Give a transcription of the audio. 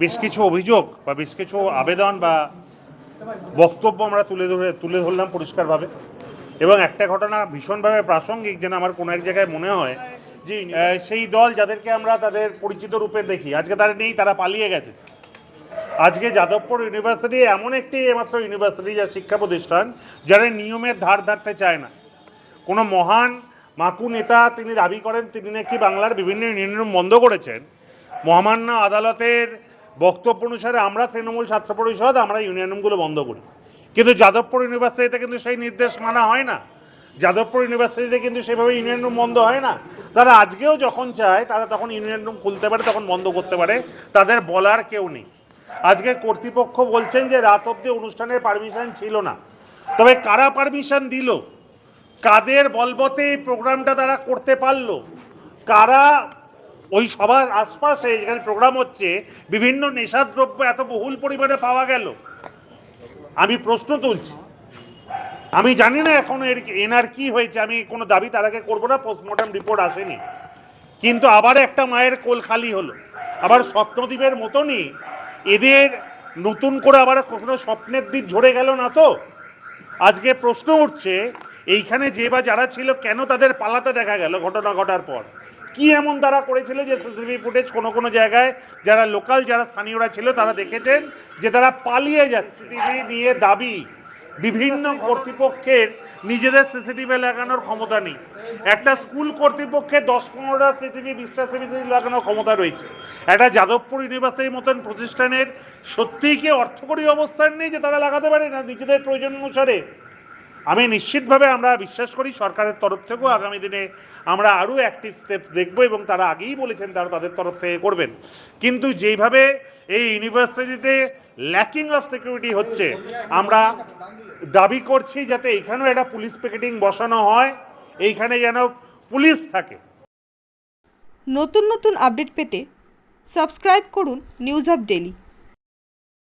বেশ কিছু অভিযোগ বা বেশ কিছু আবেদন বা বক্তব্য আমরা তুলে ধরে তুলে ধরলাম পরিষ্কারভাবে। এবং একটা ঘটনা ভীষণভাবে প্রাসঙ্গিক যেন আমার কোনো এক জায়গায় মনে হয় যে সেই দল যাদেরকে আমরা তাদের পরিচিত রূপে দেখি আজকে তারা নেই তারা পালিয়ে গেছে। আজকে যাদবপুর ইউনিভার্সিটি এমন একটি মাত্র ইউনিভার্সিটি যা শিক্ষা প্রতিষ্ঠান যারা নিয়মের ধার ধারতে চায় না। কোনো মহান মাকু নেতা তিনি দাবি করেন তিনি নাকি বাংলার বিভিন্ন ইউনিয়ন বন্ধ করেছেন। মহামান্য আদালতের বক্তব্য অনুসারে আমরা তৃণমূল ছাত্র পরিষদ, আমরা ইউনিয়নগুলো বন্ধ করি। কিন্তু যাদবপুর ইউনিভার্সিটিতে কিন্তু সেই নির্দেশ মানা হয় না। যাদবপুর ইউনিভার্সিটিতে কিন্তু সেভাবে ইউনিয়ন রুম বন্ধ হয় না। তারা আজকেও যখন চায়, তারা তখন ইউনিয়ন রুম খুলতে পারে, তখন বন্ধ করতে পারে। তাদের বলার কেউ নেই। আজকে কর্তৃপক্ষ বলছেন যে রাত অব্দি অনুষ্ঠানের পারমিশন ছিল না। তবে কারা পারমিশন দিল? কাদের বলবতে এই প্রোগ্রামটা তারা করতে পারল? কারা ওই সবার আশপাশে যেখানে প্রোগ্রাম হচ্ছে, বিভিন্ন নেশাদ্রব্য এত বহুল পরিমাণে পাওয়া গেল। আমি প্রশ্ন তুলছি। আমি জানি না এখন এর এনার কি হয়েছে, আমি কোনো দাবি তার আগে করব না পোস্টমর্টম রিপোর্ট আসেনি। কিন্তু আবার একটা মায়ের কোল খালি হলো। আবার স্বপ্নদ্বীপের মতনই এদের নতুন করে আবার কখনো স্বপ্নের দ্বীপ ঝরে গেল না তো? আজকে প্রশ্ন উঠছে, এইখানে যে বা যারা ছিল কেন তাদের পালাতে দেখা গেল ঘটনা ঘটার পর? কি এমন তারা করেছিল যে সিসিটিভি ফুটেজ কোনো কোনো জায়গায় যারা লোকাল, যারা স্থানীয়রা ছিল তারা দেখেছেন যে তারা পালিয়ে যাচ্ছে। টিভি নিয়ে দাবি, বিভিন্ন কর্তৃপক্ষের নিজেদের সিসিটিভি লাগানোর ক্ষমতা নেই। একটা স্কুল কর্তৃপক্ষের দশ পনেরোটা সিসিটিভি, বিশটা সিসিটিভি লাগানোর ক্ষমতা রয়েছে। একটা যাদবপুর ইউনিভার্সিটির মতন প্রতিষ্ঠানের সত্যিই কি অর্থকরী অবস্থান নেই যে তারা লাগাতে পারে না? নিজেদের প্রয়োজন অনুসারে। আমি নিশ্চিতভাবে আমরা বিশ্বাস করি সরকারের তরফ থেকেও আগামী দিনে আমরা আরও অ্যাক্টিভ স্টেপস দেখব এবং তারা আগেই বলেছেন তারা তাদের তরফ থেকে করবেন। কিন্তু যেইভাবে এই ইউনিভার্সিটিতে ল্যাকিং অফ সিকিউরিটি হচ্ছে, আমরা দাবি করছি যাতে এখানেও একটা পুলিশ পিকেটিং বসানো হয়, এইখানে যেন পুলিশ থাকে। নতুন নতুন আপডেট পেতে সাবস্ক্রাইব করুন নিউজ আপ ডেলি